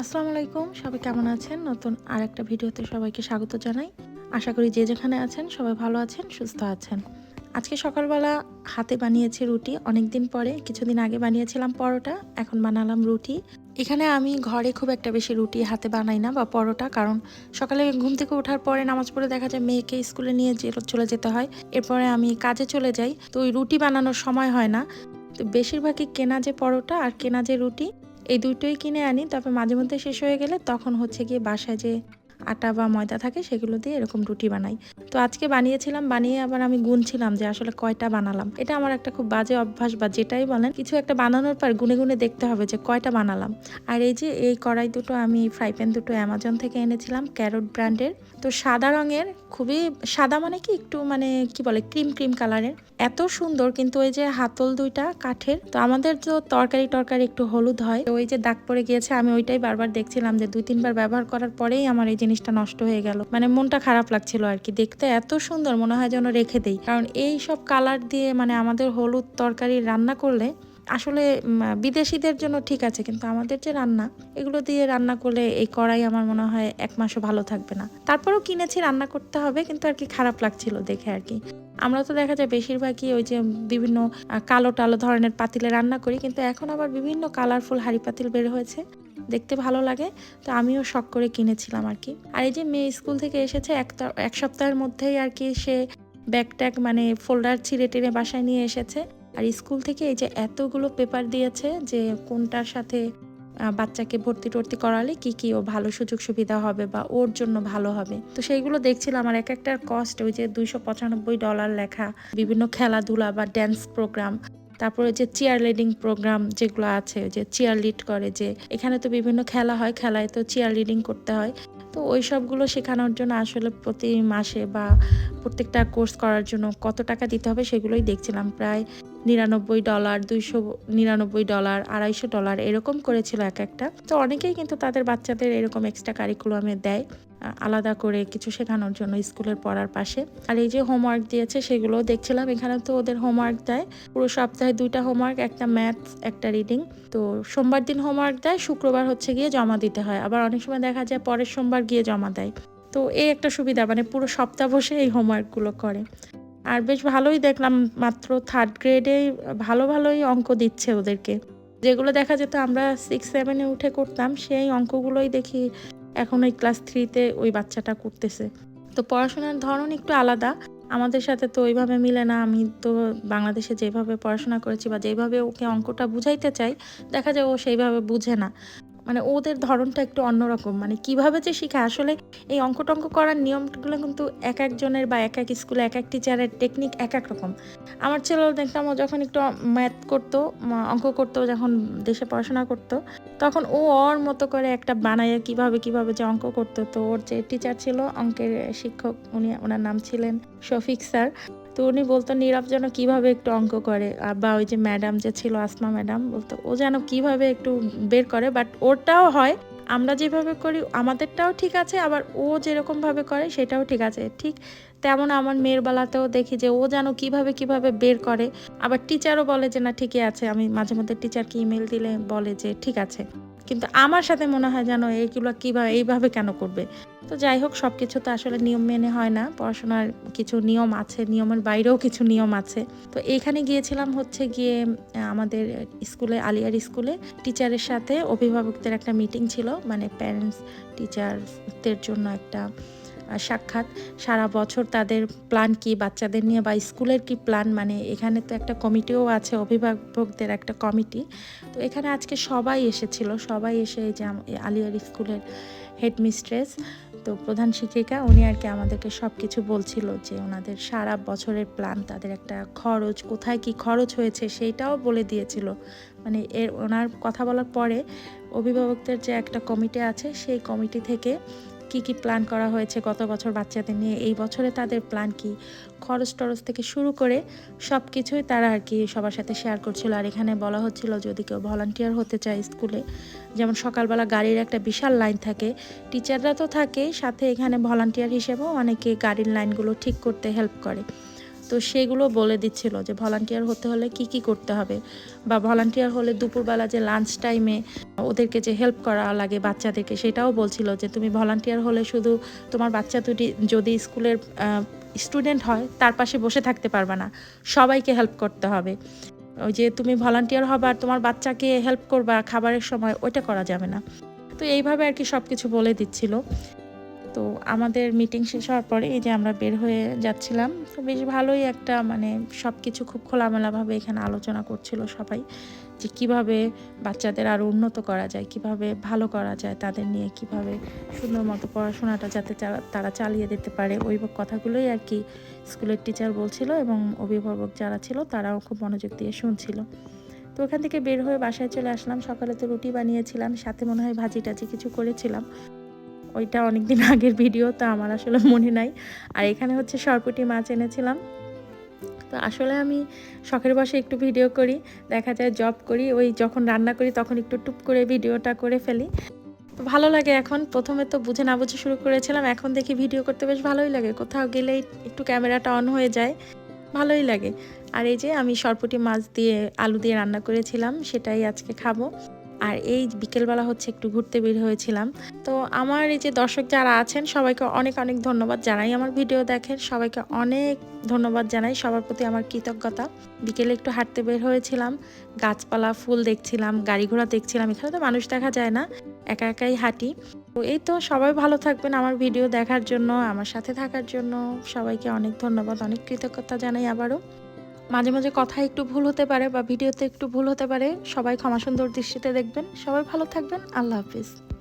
আসসালামু আলাইকুম, সবাই কেমন আছেন? নতুন আর একটা ভিডিওতে সবাইকে স্বাগত জানাই। আশা করি যে যেখানে আছেন সবাই ভালো আছেন, সুস্থ আছেন। আজকে সকালবেলা হাতে বানিয়েছি রুটি অনেক দিন পরে, কিছুদিন আগে বানিয়েছিলাম পরোটা, এখন বানালাম রুটি। এখানে আমি ঘরে খুব একটা বেশি রুটি হাতে বানাই না বা পরোটা, কারণ সকালে ঘুম থেকে ওঠার পরে নামাজ পড়ে দেখা যায় মেয়েকে স্কুলে নিয়ে চলে যেতে হয়, এরপরে আমি কাজে চলে যাই। তো ওই রুটি বানানোর সময় হয় না। তো বেশিরভাগই কেনা যে পরোটা আর কেনা যে রুটি এই দুটোই কিনে আনি তবে মাঝে মধ্যে শেষ হয়ে গেলে তখন হচ্ছে গিয়ে বাসায় যে আটা বা ময়দা থাকে সেগুলো দিয়ে এরকম রুটি বানাই। তো আজকে বানিয়েছিলাম, বানিয়ে আবার আমি গুনছিলাম যে আসলে কয়টা বানালাম। এটা আমার একটা খুব বাজে অভ্যাস বা যেটাই বলেন, কিছু একটা বানানোর পর গুনে গুনে দেখতে হবে যে কয়টা বানালাম। আর এই যে এই কড়াই দুটো আমি, ফ্রাই প্যান দুটো অ্যামাজন থেকে এনেছিলাম, ক্যারট ব্র্যান্ডের। তো সাদা রঙের, খুবই সাদা মানে কি একটু মানে কি বলে, ক্রিম ক্রিম কালারের। এত সুন্দর কিন্তু ওই যে হাতল দুইটা কাঠের। তো আমাদের তো তরকারি টরকারি একটু হলুদ হয়। তো ওই যে দাগ পড়ে গিয়েছে, আমি ওইটাই বারবার দেখছিলাম যে দুই তিনবার ব্যবহার করার পরেই আমার এই জিনিসটা নষ্ট হয়ে গেল। মানে মনটা খারাপ লাগছিল আর কি। দেখতে এত সুন্দর মনে হয় যেন রেখে দেই। কারণ এই সব কালার দিয়ে মানে আমাদের হলুদ তরকারি রান্না করলে আসলে বিদেশিদের জন্য ঠিক আছে, কিন্তু আমাদের যে রান্না, এগুলো দিয়ে রান্না করলে এই কড়াই আমার মনে হয় এক মাসও ভালো থাকবে না। তারপরেও কিনেছি, রান্না করতে হবে, কিন্তু আর কি খারাপ লাগছিল দেখে আর কি। আমরা তো দেখা যায় বেশিরভাগই ওই যে বিভিন্ন কালো টালো ধরনের পাতিলে রান্না করি, কিন্তু এখন আবার বিভিন্ন কালারফুল হাঁড়ি পাতিল বের হয়েছে, দেখতে ভালো লাগে, তো আমিও শখ করে কিনেছিলাম আর কি। আর এই যে মেয়ে স্কুল থেকে এসেছে এক এক সপ্তাহের মধ্যেই আর কি সে ব্যাগ ট্যাগ মানে ফোল্ডার ছিঁড়ে টেনে বাসায় নিয়ে এসেছে। আর স্কুল থেকে এই যে এতগুলো পেপার দিয়েছে যে কোনটার সাথে বাচ্চাকে ভর্তি টর্তি করালে কি কি ও ভালো সুযোগ সুবিধা হবে বা ওর জন্য ভালো হবে। তো সেইগুলো দেখছিলাম আর এক একটার কস্ট ওই যে দুইশো পঁচানব্বই ডলার লেখা, বিভিন্ন খেলাধুলা বা ড্যান্স প্রোগ্রাম তারপরে যে চেয়ার লিডিং প্রোগ্রাম যেগুলো আছে, যে চেয়ার লিড করে যে এখানে তো বিভিন্ন খেলা হয়, খেলায় তো চেয়ার লিডিং করতে হয়। তো ওই সবগুলো শেখানোর জন্য আসলে প্রতি মাসে বা প্রত্যেকটা কোর্স করার জন্য কত টাকা দিতে হবে সেগুলোই দেখছিলাম। প্রায় নিরানব্বই ডলার, দুইশো নিরানব্বই ডলার, আড়াইশো ডলার এরকম করেছিল এক একটা। তো অনেকেই কিন্তু তাদের বাচ্চাদের এরকম এক্সট্রা কারিকুলামে দেয় আলাদা করে কিছু শেখানোর জন্য স্কুলের পড়ার পাশে। আর এই যে হোমওয়ার্ক দিয়েছে সেগুলোও দেখছিলাম এখানে তো ওদের হোমওয়ার্ক দেয়। পুরো সপ্তাহে দুইটা হোমওয়ার্ক একটা ম্যাথস একটা রিডিং তো সোমবার দিন হোমওয়ার্ক দেয়, শুক্রবার হচ্ছে গিয়ে জমা দিতে হয়। আবার অনেক সময় দেখা যায় পরের সোমবার গিয়ে জমা দেয়। তো এই একটা সুবিধা মানে পুরো সপ্তাহ বসে এই হোমওয়ার্কগুলো করে। আর বেশ ভালোই দেখলাম, মাত্র থার্ড গ্রেডে ভালো ভালোই অঙ্ক দিচ্ছে ওদেরকে। যেগুলো দেখা যেত আমরা সিক্স সেভেনে উঠে করতাম, সেই অঙ্কগুলোই দেখি এখন ওই ক্লাস থ্রিতে ওই বাচ্চাটা করতেছে। তো পড়াশোনার ধরন একটু আলাদা, আমাদের সাথে তো ওইভাবে মিলে না, আমি তো বাংলাদেশে যেভাবে পড়াশোনা করেছি বা যেভাবে ওকে অঙ্কটা বুঝাইতে চাই, দেখা যায় ও সেইভাবে বুঝে না। মানে ওদের ধরনটা একটু অন্যরকম। মানে কীভাবে যে শিখে আসলে এই অঙ্ক টঙ্ক করার নিয়মগুলো কিন্তু এক একজনের বা এক এক স্কুলে এক এক টিচারের টেকনিক এক এক রকম। আমার ছেলেও দেখতাম ও যখন একটু ম্যাথ করতো অঙ্ক করতো, যখন দেশে পড়াশোনা করতো, তখন ও ওর মতো করে একটা বানায় কীভাবে কীভাবে যে অঙ্ক করতো। তো ওর যে টিচার ছিল অঙ্কের শিক্ষক, উনি ওনার নাম ছিলেন শফিক স্যার। তো উনি বলতো, নীরব যেন কীভাবে একটু অঙ্ক করে? বা ওই যে ম্যাডাম যে ছিল, আসমা ম্যাডাম, বলতো, ও যেন কীভাবে একটু বের করে? বাট ওরটাও হয়, আমরা যেভাবে করি, আমাদেরটাও ঠিক আছে, আবার ও যেরকম ভাবে করে, সেটাও ঠিক আছে। ঠিক তেমন আমার মেয়ের বেলাতেও দেখি যে, ও যেন কীভাবে কীভাবে বের করে। আবার টিচারও বলে যে, না, ঠিকই আছে। আমি মাঝে মধ্যে টিচারকে ইমেল দিলে বলে যে, ঠিক আছে। কিন্তু আমার সাথে মনে হয় যেন এইগুলো কীভাবে, এইভাবে কেন করবে? তো যাই হোক সব কিছু তো আসলে নিয়ম মেনে হয় না। পড়াশোনার কিছু নিয়ম আছে, নিয়মের বাইরেও কিছু নিয়ম আছে। তো এখানে গিয়েছিলাম হচ্ছে গিয়ে আমাদের স্কুলে, আলিয়ার স্কুলে টিচারের সাথে অভিভাবকদের একটা মিটিং ছিল। মানে প্যারেন্টস টিচারদের জন্য একটা সাক্ষাৎ। সারা বছর তাদের প্ল্যান কি, বাচ্চাদের নিয়ে বা স্কুলের কি প্ল্যান মানে এখানে তো একটা কমিটিও আছে, অভিভাবকদের একটা কমিটি। তো এখানে আজকে সবাই এসেছিল। সবাই এসে এই যে আলিয়ার স্কুলের হেডমিস্ট্রেস তো প্রধান শিক্ষিকা উনি আর কি আমাদেরকে সব কিছু বলছিল যে ওনাদের সারা বছরের প্ল্যান তাদের একটা খরচ, কোথায় কি খরচ হয়েছে সেইটাও বলে দিয়েছিল। মানে এর, ওনার কথা বলার পরে অভিভাবকদের যে একটা কমিটি আছে, সেই কমিটি থেকে কি কি প্ল্যান করা হয়েছে গত বছর বাচ্চাদের নিয়ে, এই বছরে তাদের প্ল্যান কি? খরচ টরচ থেকে শুরু করে সব কিছুই তারা আর কি সবার সাথে শেয়ার করছিল। আর এখানে বলা হচ্ছিল যদি কেউ ভলান্টিয়ার হতে চায় স্কুলে যেমন সকালবেলা গাড়ির একটা বিশাল লাইন থাকে টিচাররা তো থাকে, সাথে এখানে ভলান্টিয়ার হিসেবেও অনেকে গাড়ির লাইনগুলো ঠিক করতে হেল্প করে। তো সেগুলো বলে দিচ্ছিল যে ভলান্টিয়ার হতে হলে কি কি করতে হবে বা ভলান্টিয়ার হলে দুপুরবেলা যে লাঞ্চ টাইমে ওদেরকে যে হেল্প করা লাগে বাচ্চাদেরকে সেটাও বলছিল যে তুমি ভলান্টিয়ার হলে শুধু তোমার বাচ্চা দুটি যদি স্কুলের স্টুডেন্ট হয় তার পাশে বসে থাকতে পারবে না, সবাইকে হেল্প করতে হবে। ওই যে তুমি ভলান্টিয়ার হবা আর তোমার বাচ্চাকে হেল্প করবা খাবারের সময়, ওইটা করা যাবে না। তো এইভাবে আর কি সব কিছু বলে দিচ্ছিল। তো আমাদের মিটিং শেষ হওয়ার পরে এই যে আমরা বের হয়ে যাচ্ছিলাম, তো বেশ ভালোই একটা মানে সব কিছু খুব খোলামেলাভাবে এখানে আলোচনা করছিল সবাই যে কীভাবে বাচ্চাদের আরও উন্নত করা যায়, কীভাবে ভালো করা যায়, তাদের নিয়ে কীভাবে সুন্দর মতো পড়াশোনাটা যাতে তারা চালিয়ে দিতে পারে ওই কথাগুলোই আর কি স্কুলের টিচার বলছিল এবং অভিভাবক যারা ছিল তারাও খুব মনোযোগ দিয়ে শুনছিল। তো ওখান থেকে বের হয়ে বাসায় চলে আসলাম, সকালে তো রুটি বানিয়েছিলাম, সাথে মনে হয় ভাজি টাজি কিছু করেছিলাম। ওইটা অনেকদিন আগের ভিডিও, তো আমার আসলে মনে নাই। আর এখানে হচ্ছে সরপুটি মাছ এনেছিলাম। তো আসলে আমি শখের বসে একটু ভিডিও করি, দেখা যায় জব করি, ওই যখন রান্না করি তখন একটু টুপ করে ভিডিওটা করে ফেলি। তো ভালো লাগে এখন, প্রথমে তো বুঝে না বুঝে শুরু করেছিলাম, এখন দেখি ভিডিও করতে বেশ ভালোই লাগে, কোথাও গেলেই একটু ক্যামেরাটা অন হয়ে যায়, ভালোই লাগে। আর এই যে আমি সরপুটি মাছ দিয়ে আলু দিয়ে রান্না করেছিলাম, সেটাই আজকে খাব। আর এই বিকেলবেলা হচ্ছে একটু ঘুরতে বের হয়েছিলাম। তো আমার এই যে দর্শক যারা আছেন, সবাইকে অনেক অনেক ধন্যবাদ জানাই আমার ভিডিও দেখেন। সবাইকে অনেক ধন্যবাদ জানাই সবার প্রতি আমার কৃতজ্ঞতা। বিকেলে একটু হাঁটতে বের হয়েছিলাম, গাছপালা, ফুল দেখছিলাম, গাড়ি ঘোড়া দেখছিলাম, এখানে তো মানুষ দেখা যায় না, একা একাই হাঁটি। তো এই তো সবাই ভালো থাকবেন আমার ভিডিও দেখার জন্য, আমার সাথে থাকার জন্য। সবাইকে অনেক ধন্যবাদ, অনেক কৃতজ্ঞতা জানাই আবারও। মাঝে মাঝে কথা একটু ভুল হতে পারে বা ভিডিওতে একটু ভুল হতে পারে, সবাই ক্ষমা সুন্দর দৃষ্টিতে দেখবেন। সবাই ভালো থাকবেন। আল্লাহ হাফিজ।